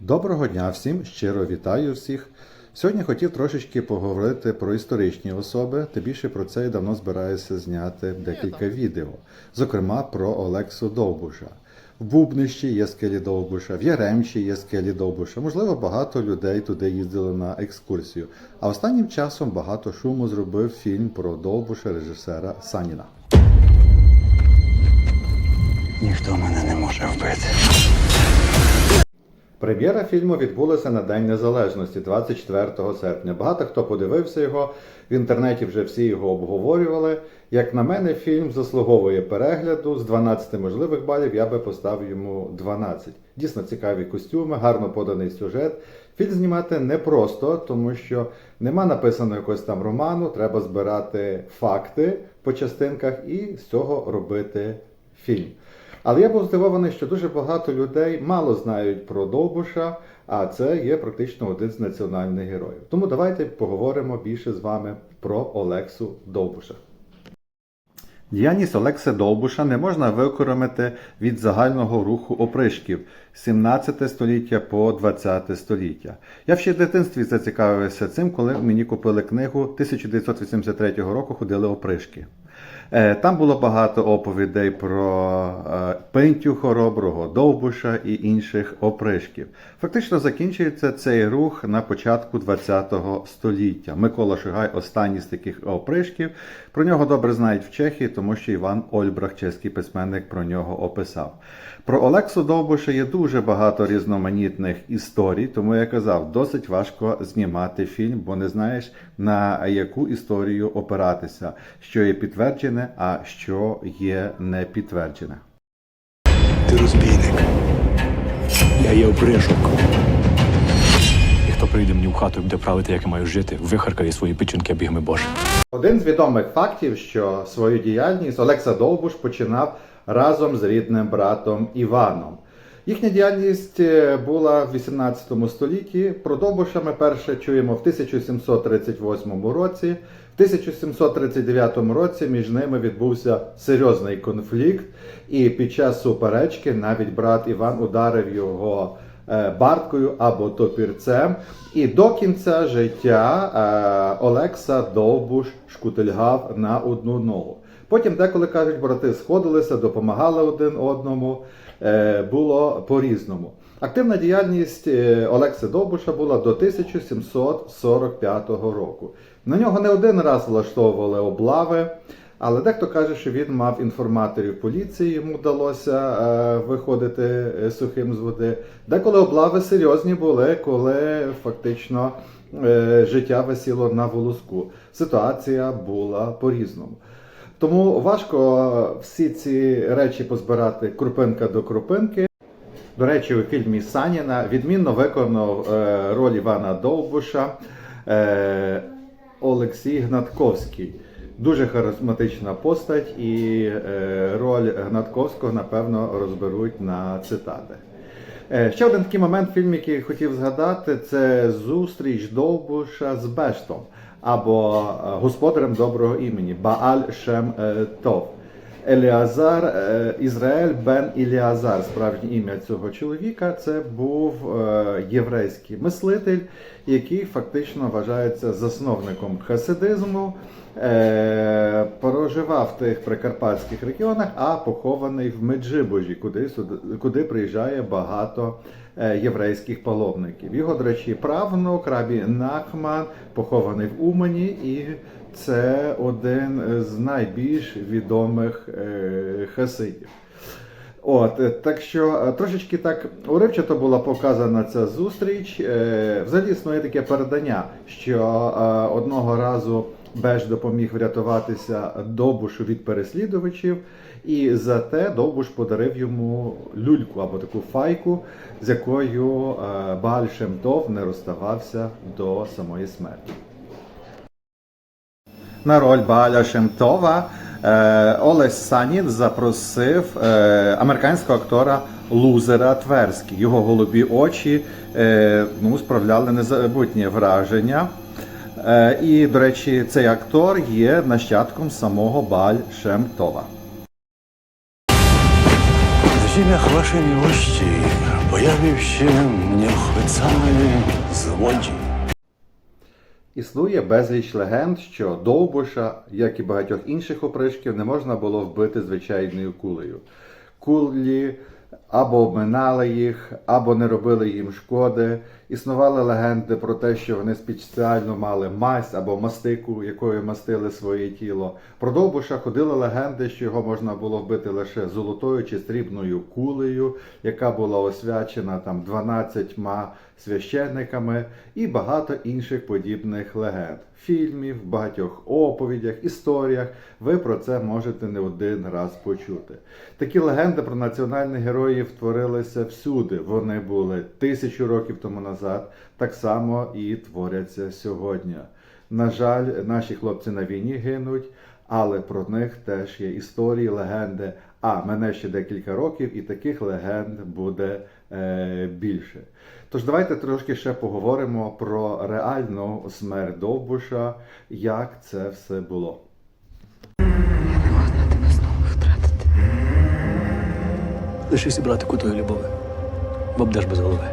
Доброго дня всім, щиро вітаю всіх. Сьогодні хотів трошечки поговорити про історичні особи, тим більше про це я давно збираюся зняти декілька відео, зокрема про Олексу Довбуша. В Бубнищі є скелі Довбуша, в Яремчі є скелі Довбуша. Можливо, багато людей туди їздили на екскурсію. А останнім часом багато шуму зробив фільм про Довбуша режисера Саніна. Ніхто мене не може вбити. Прем'єра фільму відбулася на День Незалежності 24 серпня. Багато хто подивився його. В інтернеті вже всі його обговорювали. Як на мене, фільм заслуговує перегляду. З 12 можливих балів я би поставив йому 12. Дійсно цікаві костюми, гарно поданий сюжет. Фільм знімати непросто, тому що нема написано якогось там роману, треба збирати факти по частинках і з цього робити фільм. Але я був здивований, що дуже багато людей мало знають про Довбуша, а це є практично один з національних героїв. Тому давайте поговоримо більше з вами про Олексу Довбуша. Діяльність Олекси Довбуша не можна викоримити від загального руху опришків 17 століття по 20 століття. Я ще в дитинстві зацікавився цим, коли мені купили книгу 1983 року Ходили опришки. Е, Там було багато оповідей про е, Пентю Хороброго, Довбуша і інших опришків. Фактично закінчується цей рух на початку ХХ століття. Микола Шугай останній з таких опришків. Про нього добре знають в Чехії, тому що Іван Ольбрах, чеський письменник, про нього описав. Про Олексу Довбуша є дуже багато різноманітних історій, тому я казав, досить важко знімати фільм, бо не знаєш на яку історію опиратися, що є підтверджене, а що є не підтверджене. Ти розбійник. Я є опришок. І хто прийде мені в хату і буде правити, як я маю жити, вихаркає свої печінки бігми Боже. Один з відомих фактів, що свою діяльність Олекса Довбуш починав разом з рідним братом Іваном. Їхня діяльність е, була в 18 столітті. Про Довбуша ми перше чуємо в 1738 році. В 1739 році між ними відбувся серйозний конфлікт, і під час суперечки навіть брат Іван ударив його е, барткою або топірцем. І до кінця життя е, Олекса Довбуш шкутильгав на одну ногу. Потім, деколи кажуть, брати сходилися, допомагали один одному. Е, Було по-різному. Активна діяльність е, Олекси Довбуша була до 1745 року. На нього не один раз влаштовували облави. Але дехто каже, що він мав інформаторів поліції, йому вдалося е, виходити сухим з води. Деколи облави серйозні були, коли фактично життя висіло на волоску. Ситуація була по-різному. Тому важко всі ці речі позбирати крупинка до крупинки. До речі, у фільмі Саніна відмінно виконав е, роль Івана Довбуша е, Олексій Гнатковський. Дуже харизматична постать, і е, роль Гнатковського, напевно, розберуть на цитати. Ще один такий момент в фільмі, який хотів згадати, це зустріч Довбуша з Бештом або е, господарем доброго імені Бааль Шем е, Тов. Еліазар е, Ізраїль Бен Іліазар, справжнє ім'я цього чоловіка, це був е, єврейський мислитель, який фактично вважається засновником хасидизму, е, проживав в тих прикарпатських регіонах, а похований в Меджибожі, куди, куди приїжджає багато єврейських паломників. Його, до речі, правнук Рабі Нахман похований в Умані, і це один з найбільш відомих е, хасидів. От, е, так що е, трошечки так уривчато була показана ця зустріч. Взагалі існує таке передання, що одного разу Беш допоміг врятуватися Довбушу від переслідувачів, і за те Довбуш подарив йому люльку або таку файку, з якою Бааль Шем Тов не розставався до самої смерті. На роль Бааля Шемтова е, Олесь Санін запросив е, американського актора Лузера Тверський. Його голубі очі е, ну, справляли незабутнє враження. І, до речі, цей актор є нащадком самого Бааль Шемтова. В зім'ях вашої милості Появивши мне хвицали звончі. Існує безліч легенд, що Довбуша, як і багатьох інших опришків, не можна було вбити звичайною кулею. Кулі або обминали їх, або не робили їм шкоди. Існували легенди про те, що вони спеціально мали мазь або мастику, якою мастили своє тіло. Про Довбуша ходили легенди, що його можна було вбити лише золотою чи срібною кулею, яка була освячена там 12 священниками, і багато інших подібних легенд. Фільмів, багатьох оповідях, історіях. Ви про це можете не один раз почути. Такі легенди про національних героїв творилися всюди. Вони були тисячу років тому назад, так само і творяться сьогодні. На жаль, наші хлопці на війні гинуть, але про них теж є історії, легенди. А мене ще декілька років, і таких легенд буде е, більше. Тож давайте трошки ще поговоримо про реальну смерть Довбуша, як це все було. Я не годна тебе знову втратити. Лишися братику тої любови, бо бдеш без голови.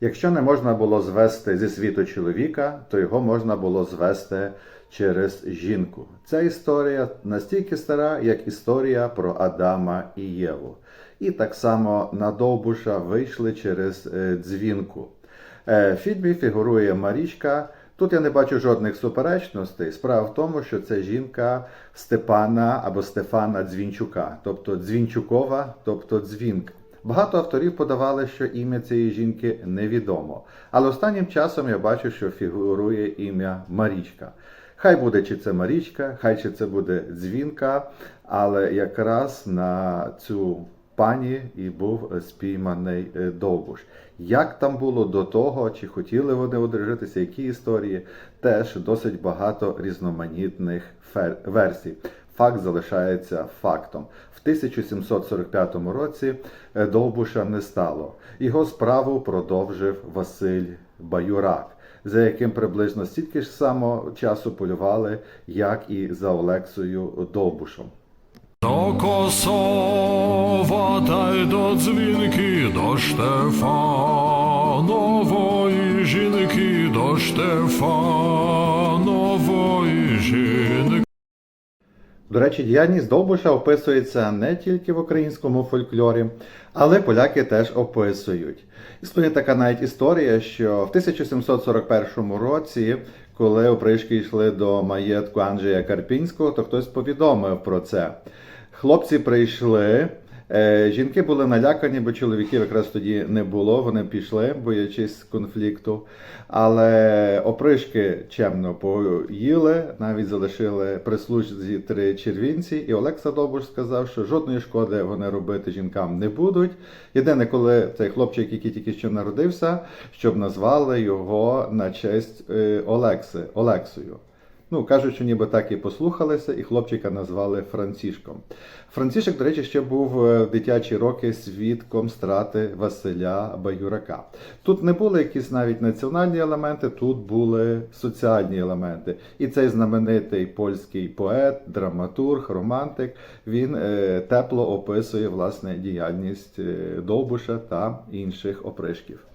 Якщо не можна було звести зі світу чоловіка, то його можна було звести через жінку. Ця історія настільки стара, як історія про Адама і Єву. І так само на Довбуша вийшли через е, дзвінку. Е, В фільмі фігурує Марічка. Тут я не бачу жодних суперечностей. Справа в тому, що це жінка Степана або Стефана Дзвінчука, тобто Дзвінчукова, тобто дзвінка. Багато авторів подавали, що ім'я цієї жінки невідомо. Але останнім часом я бачу, що фігурує ім'я Марічка. Хай буде чи це Марічка, хай чи це буде дзвінка, але якраз на цю пані і був спійманий е, Довбуш. Як там було до того, чи хотіли вони одружитися, які історії, теж досить багато різноманітних версій. Факт залишається фактом. В 1745 році е, Довбуша не стало. Його справу продовжив Василь Баюрак, за яким приблизно стільки ж само часу полювали, як і за Олексою Довбушем. До Косова та й до дзвінки, до Штефанової жінки, до Штефанової жінки. До речі, діяльність Довбуша описується не тільки в українському фольклорі, але поляки теж описують. Існує така навіть історія, що в 1741 році, коли опришки йшли до маєтку Анджея Карпінського, то хтось повідомив про це. Хлопці прийшли. Е, Жінки були налякані, бо чоловіків якраз тоді не було. Вони пішли, боячись конфлікту. Але опришки чемно поїли, навіть залишили прислужці три червінці. І Олекса Довбуш сказав, що жодної шкоди вони робити жінкам не будуть. Єдине, коли цей хлопчик, який тільки що народився, щоб назвали його на честь е, Олекси Олексою. Ну, кажуть, що ніби так і послухалися, і хлопчика назвали Францішком. Францішек, до речі, ще був е, в дитячі роки свідком страти Василя Баюрака. Тут не були якісь навіть національні елементи, тут були соціальні елементи. І цей знаменитий польський поет, драматург, романтик, він е, тепло описує власне діяльність е, Довбуша та інших опришків.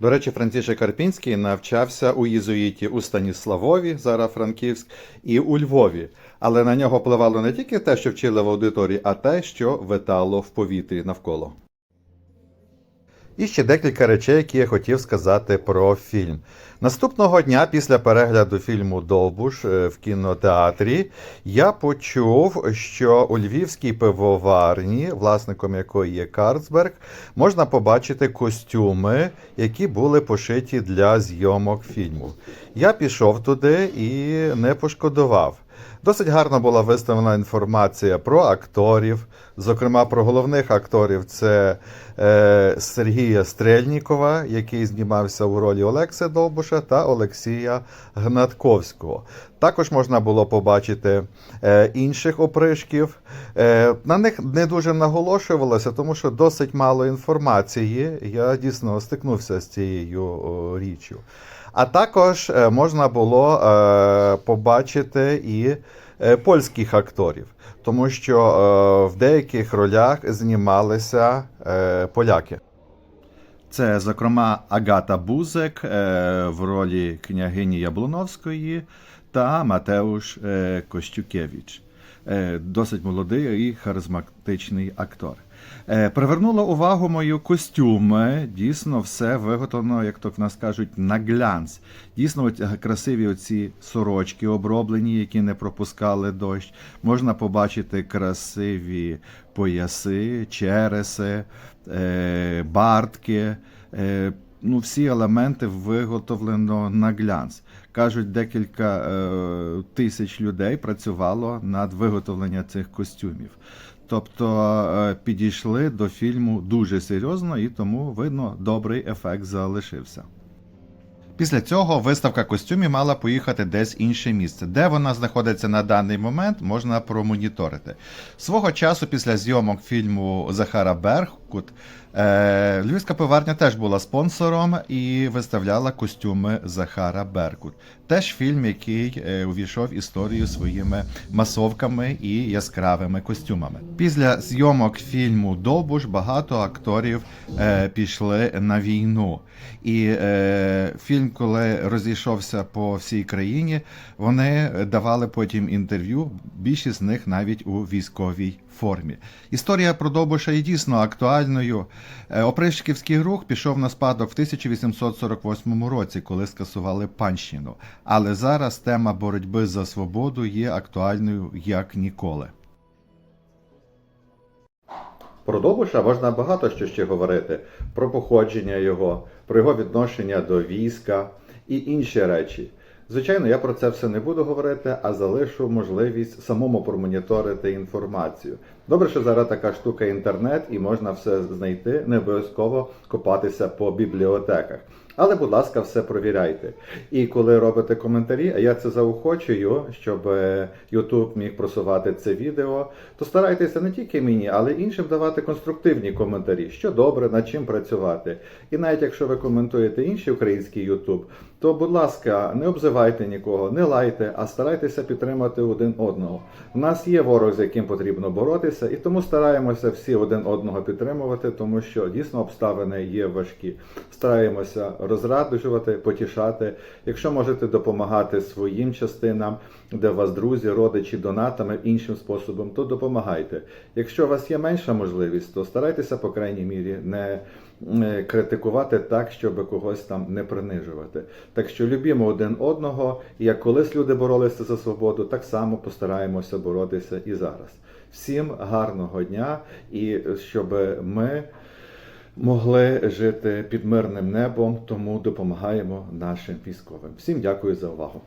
До речі, Францішек Карпінський навчався у єзуїті у Станіславові, зараз Франківськ, і у Львові. Але на нього впливало не тільки те, що вчили в аудиторії, а те, що витало в повітрі навколо. І ще декілька речей, які я хотів сказати про фільм. Наступного дня, після перегляду фільму Довбуш е, в кінотеатрі, я почув, що у львівській пивоварні, власником якої є Карлсберг, можна побачити костюми, які були пошиті для зйомок фільму. Я пішов туди і не пошкодував. Досить гарно була виставлена інформація про акторів, зокрема про головних акторів це е, Сергія Стрельнікова, який знімався у ролі Олекси Довбуша, та Олексія Гнатковського. Також можна було побачити е, інших опришків. Е, на них не дуже наголошувалося, тому що досить мало інформації. Я дійсно стикнувся з цією річчю. А також е, можна було е, побачити і е, польських акторів, тому що в деяких ролях знімалися поляки. Це, зокрема, Агата Бузек в ролі княгині Яблуновської та Матеуш Костюкевич. Досить молодий і харизматичний актор. Е, Привернуло увагу мою костюми. Дійсно, все виготовлено, як то в нас кажуть, на глянц. Дійсно, от, е, красиві оці сорочки оброблені, які не пропускали дощ. Можна побачити красиві пояси, череси, е, бартки. Ну, всі елементи виготовлено на глянц. Кажуть, декілька е, тисяч людей працювало над виготовленням цих костюмів. Тобто е, підійшли до фільму дуже серйозно і тому видно, добрий ефект залишився. Після цього виставка костюмів мала поїхати десь інше місце. Де вона знаходиться на даний момент, можна промоніторити. Свого часу, після зйомок фільму Захара Беркут, е, Львівська пиварня теж була спонсором і виставляла костюми Захара Беркут. Теж фільм, який е, увійшов в історію своїми масовками і яскравими костюмами. Після зйомок фільму Довбуш багато акторів е, пішли на війну. І е, фільм, коли розійшовся по всій країні, вони давали потім інтерв'ю. Більшість з них навіть у військовій формі. Історія про Довбуша є дійсно актуальною. Е, Опришківський рух пішов на спадок в 1848 році, коли скасували панщину. Але зараз тема боротьби за свободу є актуальною як ніколи. Про Довбуша можна багато що ще говорити: про походження його, про його відношення до війська і інші речі. Звичайно, я про це все не буду говорити, а залишу можливість самому промоніторити інформацію. Добре, що зараз така штука інтернет, і можна все знайти, не обов'язково копатися по бібліотеках. Але, будь ласка, все провіряйте. І коли робите коментарі, а я це заохочую, щоб е, YouTube міг просувати це відео, то старайтеся не тільки мені, але й іншим давати конструктивні коментарі, що добре, над чим працювати. І навіть якщо ви коментуєте інший український YouTube, то, будь ласка, не обзивайте нікого, не лайте, а старайтеся підтримати один одного. У нас є ворог, з яким потрібно боротися, і тому стараємося всі один одного підтримувати, тому що дійсно обставини є важкі. Стараємося розрадужувати, потішати. Якщо можете допомагати своїм частинам, де у вас друзі, родичі, донатами іншим способом, то допомагайте. Якщо у вас є менша можливість, то старайтеся, по крайній мірі, не е, критикувати так, щоб когось там не принижувати. Так що любімо один одного, і як колись люди боролися за свободу, так само постараємося боротися і зараз. Всім гарного дня і щоб ми могли жити під мирним небом, тому допомагаємо нашим військовим. Всім дякую за увагу.